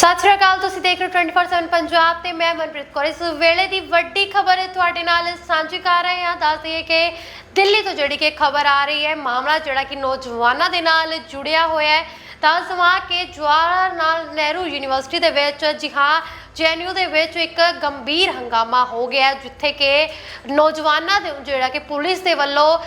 ਸਤਿ ਸ਼੍ਰੀ ਅਕਾਲ, ਤੁਸੀਂ ਦੇਖ ਰਹੇ ਹੋ 24/7 ਪੰਜਾਬ ਤੇ ਮੈਂ ਮਨਪ੍ਰੀਤ ਕੌਰ। ਇਸ ਵੇਲੇ ਦੀ ਵੱਡੀ ਖਬਰ ਤੁਹਾਡੇ ਨਾਲ ਸਾਂਝੀ ਕਰ ਰਹੇ ਹਾਂ। ਦੱਸ ਦਈਏ ਕਿ ਦਿੱਲੀ ਤੋਂ ਜਿਹੜੀ ਕਿ ਖਬਰ ਆ ਰਹੀ ਹੈ, ਮਾਮਲਾ ਜਿਹੜਾ ਕਿ ਨੌਜਵਾਨਾਂ ਦੇ ਨਾਲ ਜੁੜਿਆ ਹੋਇਆ ਹੈ। ਤਾਂ ਸਮਾਂ ਕਿ ਜਵਾਹਰ ਲਾਲ ਨਹਿਰੂ ਯੂਨੀਵਰਸਿਟੀ ਦੇ ਵਿੱਚ ਜੀ ਹਾਂ ਜੈਨਯੂ ਦੇ ਵਿੱਚ ਇੱਕ ਗੰਭੀਰ ਹੰਗਾਮਾ ਹੋ ਗਿਆ ਜਿੱਥੇ ਕਿ ਨੌਜਵਾਨਾਂ ਦੇ ਜਿਹੜਾ ਕਿ ਪੁਲਿਸ ਦੇ ਵੱਲੋਂ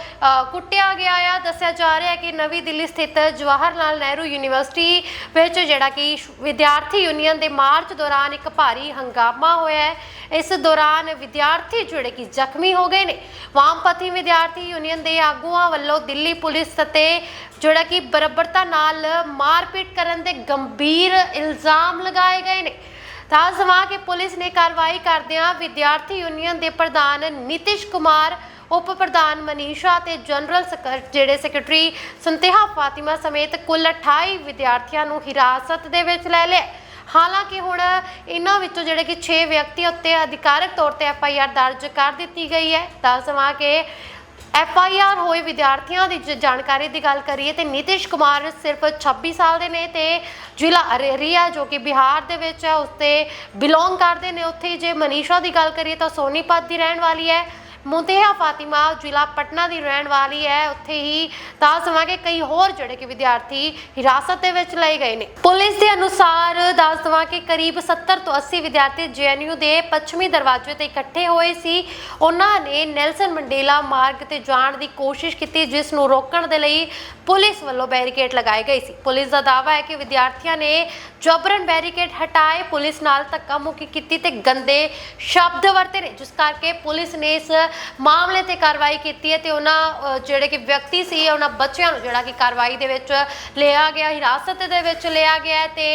ਕੁੱਟਿਆ ਗਿਆ ਆ। ਦੱਸਿਆ ਜਾ ਰਿਹਾ ਕਿ ਨਵੀਂ ਦਿੱਲੀ ਸਥਿਤ ਜਵਾਹਰ ਲਾਲ ਨਹਿਰੂ ਯੂਨੀਵਰਸਿਟੀ ਵਿੱਚ ਜਿਹੜਾ ਕਿ ਵਿਦਿਆਰਥੀ ਯੂਨੀਅਨ ਦੇ ਮਾਰਚ ਦੌਰਾਨ ਇੱਕ ਭਾਰੀ ਹੰਗਾਮਾ ਹੋਇਆ ਹੈ। ਇਸ ਦੌਰਾਨ ਵਿਦਿਆਰਥੀ ਜਿਹੜੇ ਕਿ ਜ਼ਖਮੀ ਹੋ ਗਏ ਨੇ। ਵਾਮਪੰਥੀ ਵਿਦਿਆਰਥੀ ਯੂਨੀਅਨ ਦੇ ਆਗੂਆਂ ਵੱਲੋਂ ਦਿੱਲੀ ਪੁਲਿਸ ਅਤੇ ਜਿਹੜਾ ਕਿ ਬਰਬਰਤਾ ਨਾਲ ਮਾਰਪੀਟ ਕਰਨ ਦੇ ਗੰਭੀਰ ਇਲਜ਼ਾਮ ਲਗਾਏ ਗਏ ਨੇ। ਤਾਂ ਸਮਾਂ ਕਿ ਪੁਲਿਸ ਨੇ ਕਾਰਵਾਈ ਕਰਦਿਆਂ ਵਿਦਿਆਰਥੀ ਯੂਨੀਅਨ ਦੇ ਪ੍ਰਧਾਨ ਨਿਤਿਸ਼ ਕੁਮਾਰ, ਉਪ ਪ੍ਰਧਾਨ ਮਨੀਸ਼ਾ ਤੇ ਜਨਰਲ ਸੈਕਰ- ਜਿਹੜੇ ਸੈਕਟਰੀ ਸੰਤਿਹਾ ਫਾਤਿਮਾ ਸਮੇਤ ਕੁੱਲ 28 ਵਿਦਿਆਰਥੀਆਂ ਨੂੰ ਹਿਰਾਸਤ ਦੇ ਵਿੱਚ ਲੈ ਲਿਆ। ਹਾਲਾਂਕਿ ਹੁਣ ਇਹਨਾਂ ਵਿੱਚੋਂ ਜਿਹੜੇ ਕਿ 6 ਵਿਅਕਤੀ ਉੱਤੇ ਅਧਿਕਾਰਕ ਤੌਰ ਤੇ ਐਫ ਆਈ ਆਰ ਦਰਜ ਕਰ ਦਿੱਤੀ ਗਈ ਹੈ। ਤਾਂ ਸਮਾਂ ਕਿ ਐਫ ਆਈ ਆਰ ਹੋਏ ਵਿਦਿਆਰਥੀਆਂ ਦੀ ਜ ਜਾਣਕਾਰੀ ਦੀ ਗੱਲ ਕਰੀਏ ਤੇ ਨਿਤਿਸ਼ ਕੁਮਾਰ ਸਿਰਫ 26 ਸਾਲ ਦੇ ਨੇ ਤੇ ਜ਼ਿਲ੍ਹਾ ਅਰੇਰੀਆ ਜੋ ਕਿ ਬਿਹਾਰ ਦੇ ਵਿੱਚ ਹੈ, ਉਸ ਤੇ ਬਿਲੋਂਗ ਕਰਦੇ ਨੇ। ਉੱਥੇ ਹੀ ਜੇ ਮਨੀਸ਼ਾ ਦੀ ਗੱਲ ਕਰੀਏ ਤਾਂ ਸੋਨੀਪਤ ਦੀ ਰਹਿਣ ਵਾਲੀ ਹੈ। ਮੁੰਤਿਹਾ ਫਾਤਿਮਾ ਜ਼ਿਲ੍ਹਾ ਪਟਨਾ ਦੀ ਰਹਿਣ ਵਾਲੀ ਹੈ। ਉੱਥੇ ਹੀ ਦੱਸ ਸਮਾਂ ਕਿ ਕਈ ਹੋਰ ਜਿਹੜੇ ਕਿ ਵਿਦਿਆਰਥੀ ਹਿਰਾਸਤ ਦੇ ਵਿੱਚ ਲਏ ਗਏ ਨੇ। ਪੁਲਿਸ ਦੇ ਅਨੁਸਾਰ ਦੱਸ ਦਵਾਂ ਕਿ ਕਰੀਬ 70 ਤੋਂ 80 ਵਿਦਿਆਰਥੀ ਜੇਐਨਯੂ ਦੇ ਪੱਛਮੀ ਦਰਵਾਜ਼ੇ ਤੇ ਇਕੱਠੇ ਹੋਏ ਸੀ। ਉਹਨਾਂ ਨੇ ਨੈਲਸਨ ਮੰਡੇਲਾ ਮਾਰਗ ਤੇ ਜਾਣ ਦੀ ਕੋਸ਼ਿਸ਼ ਕੀਤੀ, ਜਿਸ ਨੂੰ ਰੋਕਣ ਦੇ ਲਈ ਪੁਲਿਸ ਵੱਲੋਂ ਬੈਰੀਕੇਡ ਲਗਾਏ ਗਏ ਸੀ। ਪੁਲਿਸ ਦਾ ਦਾਅਵਾ ਹੈ ਕਿ ਵਿਦਿਆਰਥੀਆਂ ਨੇ ਜਬਰਨ ਬੈਰੀਕੇਡ ਹਟਾਏ, ਪੁਲਿਸ ਨਾਲ ਧੱਕਾ ਮੁੱਕੀ ਕੀਤੀ ਤੇ ਗੰਦੇ ਸ਼ਬਦ ਵਰਤੇ ਨੇ ਜਿਸ ਕਰਕੇ ਪੁਲਿਸ ਨੇ ਇਸ ਮਾਮਲੇ ਤੇ ਕਾਰਵਾਈ ਕੀਤੀ ਹੈ ਤੇ ਉਹਨਾਂ ਜਿਹੜੇ ਕਿ ਵਿਅਕਤੀ ਸੀ, ਉਹਨਾਂ ਬੱਚਿਆਂ ਨੂੰ ਜਿਹੜਾ ਕਿ ਕਾਰਵਾਈ ਦੇ ਵਿੱਚ ਲਿਆ ਗਿਆ, ਹਿਰਾਸਤ ਦੇ ਵਿੱਚ ਲਿਆ ਗਿਆ ਤੇ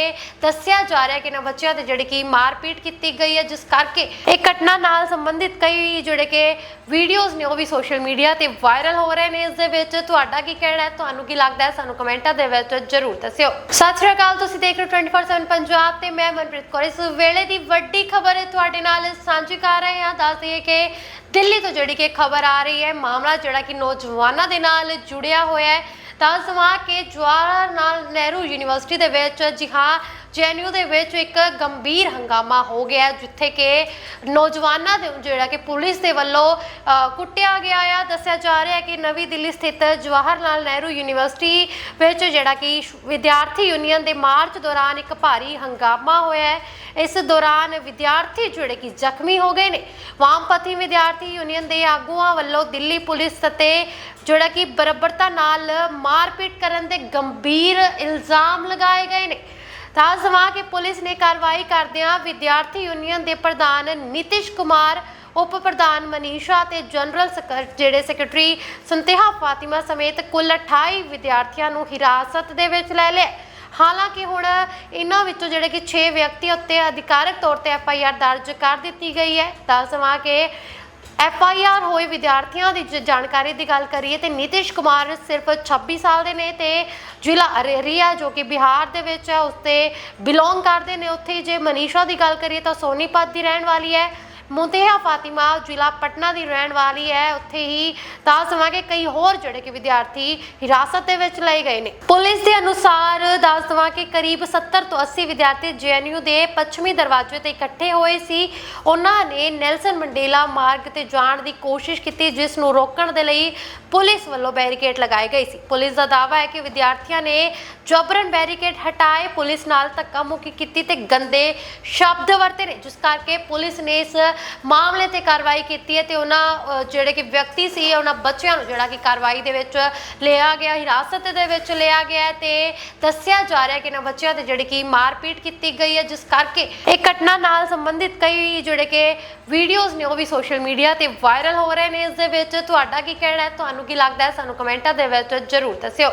ਦੱਸਿਆ ਜਾ ਰਿਹਾ ਕਿ ਇਹਨਾਂ ਬੱਚਿਆਂ ਤੇ ਜਿਹੜੀ ਕਿ ਮਾਰਪੀਟ ਕੀਤੀ ਗਈ ਹੈ, ਜਿਸ ਕਰਕੇ ਇਹ ਘਟਨਾ ਨਾਲ ਸੰਬੰਧਿਤ ਕਈ ਜਿਹੜੇ ਕਿ ਵੀਡੀਓਜ਼ ਨੇ ਉਹ ਵੀ ਸੋਸ਼ਲ ਮੀਡੀਆ ਤੇ ਵਾਇਰਲ ਹੋ ਰਹੇ ਨੇ ਇਸ ਦੇ ਵਿੱਚ। ਤੁਹਾਡਾ ਕੀ ਕਹਿਣਾ ਹੈ? ਤੁਹਾਨੂੰ ਕੀ ਲੱਗਦਾ ਹੈ? ਸਾਨੂੰ ਕਮੈਂਟਾਂ ਦੇ ਵਿੱਚ ਜ਼ਰੂਰ ਦੱਸਿਓ। ਸਤਿ ਸ਼੍ਰੀ ਅਕਾਲ, ਤੁਸੀਂ ਦੇਖ ਰਹੇ ਹੋ 24/7 ਪੰਜਾਬ ਤੇ ਮੈਂ ਮਨਪ੍ਰੀਤ ਕੌਰ। ਇਸ ਵੇਲੇ ਦੀ ਵੱਡੀ ਖਬਰ ਤੁਹਾਡੇ ਨਾਲ ਸਾਂਝੀ ਕਰ ਰਹੇ ਹਾਂ। ਦੱਸ ਦਈਏ ਕਿ ਦਿੱਲੀ ਤੋਂ ਜਿਹੜੀ ਕਿ ਖਬਰ ਆ ਰਹੀ ਹੈ, ਮਾਮਲਾ ਜਿਹੜਾ ਕਿ ਨੌਜਵਾਨਾਂ ਦੇ ਨਾਲ ਜੁੜਿਆ ਹੋਇਆ ਹੈ। ਤਾਂ ਸਮਾਂ ਕਿ ਜਵਾਹਰ ਲਾਲ ਨਹਿਰੂ ਯੂਨੀਵਰਸਿਟੀ ਦੇ ਵਿੱਚ, ਜੀ ਹਾਂ ਜੈਨਯੂ ਦੇ ਵਿੱਚ ਇੱਕ ਗੰਭੀਰ ਹੰਗਾਮਾ ਹੋ ਗਿਆ ਜਿੱਥੇ ਕਿ ਨੌਜਵਾਨਾਂ ਦੇ ਜਿਹੜਾ ਕਿ ਪੁਲਿਸ ਦੇ ਵੱਲੋਂ ਕੁੱਟਿਆ ਗਿਆ ਆ। ਦੱਸਿਆ ਜਾ ਰਿਹਾ ਹੈ ਕਿ ਨਵੀਂ ਦਿੱਲੀ ਸਥਿਤ ਜਵਾਹਰ ਲਾਲ ਨਹਿਰੂ ਯੂਨੀਵਰਸਿਟੀ ਵਿੱਚ ਜਿਹੜਾ ਕਿ ਵਿਦਿਆਰਥੀ ਯੂਨੀਅਨ ਦੇ ਮਾਰਚ ਦੌਰਾਨ ਇੱਕ ਭਾਰੀ ਹੰਗਾਮਾ ਹੋਇਆ ਹੈ। ਇਸ ਦੌਰਾਨ ਵਿਦਿਆਰਥੀ ਜਿਹੜੇ ਕਿ ਜ਼ਖਮੀ ਹੋ ਗਏ ਨੇ। ਵਾਮਪੰਥੀ ਵਿਦਿਆਰਥੀ ਯੂਨੀਅਨ ਦੇ ਆਗੂਆਂ ਵੱਲੋਂ ਦਿੱਲੀ ਪੁਲਿਸ ਅਤੇ ਜਿਹੜਾ ਕਿ ਬਰਬਰਤਾ ਨਾਲ ਮਾਰਪੀਟ ਕਰਨ ਦੇ ਗੰਭੀਰ ਇਲਜ਼ਾਮ ਲਗਾਏ ਗਏ ਨੇ। ਤਾਂ ਸਮਾਂ ਕਿ ਪੁਲਿਸ ਨੇ ਕਾਰਵਾਈ ਕਰਦਿਆਂ ਵਿਦਿਆਰਥੀ ਯੂਨੀਅਨ ਦੇ ਪ੍ਰਧਾਨ ਨਿਤਿਸ਼ ਕੁਮਾਰ, ਉਪ ਪ੍ਰਧਾਨ ਮਨੀਸ਼ਾ ਤੇ ਜਨਰਲ ਸੈਕਰ- ਜਿਹੜੇ ਸੈਕਟਰੀ ਸੰਤਿਹਾ ਫਾਤਿਮਾ ਸਮੇਤ ਕੁੱਲ 28 ਵਿਦਿਆਰਥੀਆਂ ਨੂੰ ਹਿਰਾਸਤ ਦੇ ਵਿੱਚ ਲੈ ਲਿਆ। ਹਾਲਾਂਕਿ ਹੁਣ ਇਹਨਾਂ ਵਿੱਚੋਂ ਜਿਹੜੇ ਕਿ 6 ਵਿਅਕਤੀ ਉੱਤੇ ਅਧਿਕਾਰਕ ਤੌਰ ਤੇ ਐਫ ਆਈ ਆਰ ਦਰਜ ਕਰ ਦਿੱਤੀ ਗਈ ਹੈ। ਤਾਂ ਸਮਾਂ ਕਿ ਐਫ ਆਈ ਆਰ ਹੋਏ ਵਿਦਿਆਰਥੀਆਂ ਦੀ ਜ ਜਾਣਕਾਰੀ ਦੀ ਗੱਲ ਕਰੀਏ ਤੇ ਨਿਤਿਸ਼ ਕੁਮਾਰ ਸਿਰਫ 26 ਸਾਲ ਦੇ ਨੇ ਤੇ ਜ਼ਿਲ੍ਹਾ ਅਰੇਰੀਆ ਜੋ ਕਿ ਬਿਹਾਰ ਦੇ ਵਿੱਚ ਹੈ, ਉਸ ਤੇ ਬਿਲੋਂਗ ਕਰਦੇ ਨੇ। ਉੱਥੇ ਹੀ ਜੇ ਮਨੀਸ਼ਾ ਦੀ ਗੱਲ ਕਰੀਏ ਤਾਂ ਸੋਨੀਪਤ ਦੀ ਰਹਿਣ ਵਾਲੀ ਹੈ। ਮੁੰਤਿਹਾ ਫਾਤਿਮਾ, ਜ਼ਿਲ੍ਹਾ ਪਟਨਾ ਦੀ ਰਹਿਣ ਵਾਲੀ ਹੈ। ਉੱਥੇ ਹੀ ਦੱਸ ਸਮਾਂ ਕਿ ਕਈ ਹੋਰ ਜਿਹੜੇ ਕਿ ਵਿਦਿਆਰਥੀ ਹਿਰਾਸਤ ਦੇ ਵਿੱਚ ਲਏ ਗਏ ਨੇ। ਪੁਲਿਸ ਦੇ ਅਨੁਸਾਰ ਦੱਸ ਦਵਾਂ ਕਿ ਕਰੀਬ 70 ਤੋਂ 80 ਵਿਦਿਆਰਥੀ ਜੇਐਨਯੂ ਦੇ ਪੱਛਮੀ ਦਰਵਾਜ਼ੇ ਤੇ ਇਕੱਠੇ ਹੋਏ ਸੀ। ਉਹਨਾਂ ਨੇ ਨੈਲਸਨ ਮੰਡੇਲਾ ਮਾਰਗ ਤੇ ਜਾਣ ਦੀ ਕੋਸ਼ਿਸ਼ ਕੀਤੀ, ਜਿਸ ਨੂੰ ਰੋਕਣ ਦੇ ਲਈ ਪੁਲਿਸ ਵੱਲੋਂ ਬੈਰੀਕੇਡ ਲਗਾਏ ਗਏ ਸੀ। ਪੁਲਿਸ ਦਾ ਦਾਅਵਾ ਹੈ ਕਿ ਵਿਦਿਆਰਥੀਆਂ ਨੇ ਜਬਰਨ ਬੈਰੀਕੇਡ ਹਟਾਏ, ਪੁਲਿਸ ਨਾਲ ਧੱਕਾ ਮੁੱਕੀ ਕੀਤੀ ਤੇ ਗੰਦੇ ਸ਼ਬਦ ਵਰਤੇ ਨੇ ਜਿਸ ਕਰਕੇ ਪੁਲਿਸ ਨੇ ਇਸ ਮਾਮਲੇ ਤੇ ਕਾਰਵਾਈ ਕੀਤੀ ਹੈ ਤੇ ਉਹਨਾਂ ਜਿਹੜੇ ਕਿ ਵਿਅਕਤੀ ਸੀ, ਉਹਨਾਂ ਬੱਚਿਆਂ ਨੂੰ ਜਿਹੜਾ ਕਿ ਕਾਰਵਾਈ ਦੇ ਵਿੱਚ ਲਿਆ ਗਿਆ, ਹਿਰਾਸਤ ਦੇ ਵਿੱਚ ਲਿਆ ਗਿਆ ਹੈ ਤੇ ਦੱਸਿਆ ਜਾ ਰਿਹਾ ਕਿ ਇਹਨਾਂ ਬੱਚਿਆਂ ਤੇ ਜਿਹੜੀ ਕਿ ਮਾਰਪੀਟ ਕੀਤੀ ਗਈ ਹੈ, ਜਿਸ ਕਰਕੇ ਇਹ ਘਟਨਾ ਨਾਲ ਸੰਬੰਧਿਤ ਕਈ ਜਿਹੜੇ ਕਿ ਵੀਡੀਓਜ਼ ਨੇ ਉਹ ਵੀ ਸੋਸ਼ਲ ਮੀਡੀਆ ਤੇ ਵਾਇਰਲ ਹੋ ਰਹੇ ਨੇ ਇਸ ਦੇ ਵਿੱਚ। ਤੁਹਾਡਾ ਕੀ ਕਹਿਣਾ ਹੈ? ਤੁਹਾਨੂੰ ਕੀ ਲੱਗਦਾ ਹੈ? ਸਾਨੂੰ ਕਮੈਂਟਾਂ ਦੇ ਵਿੱਚ ਜ਼ਰੂਰ ਦੱਸਿਓ।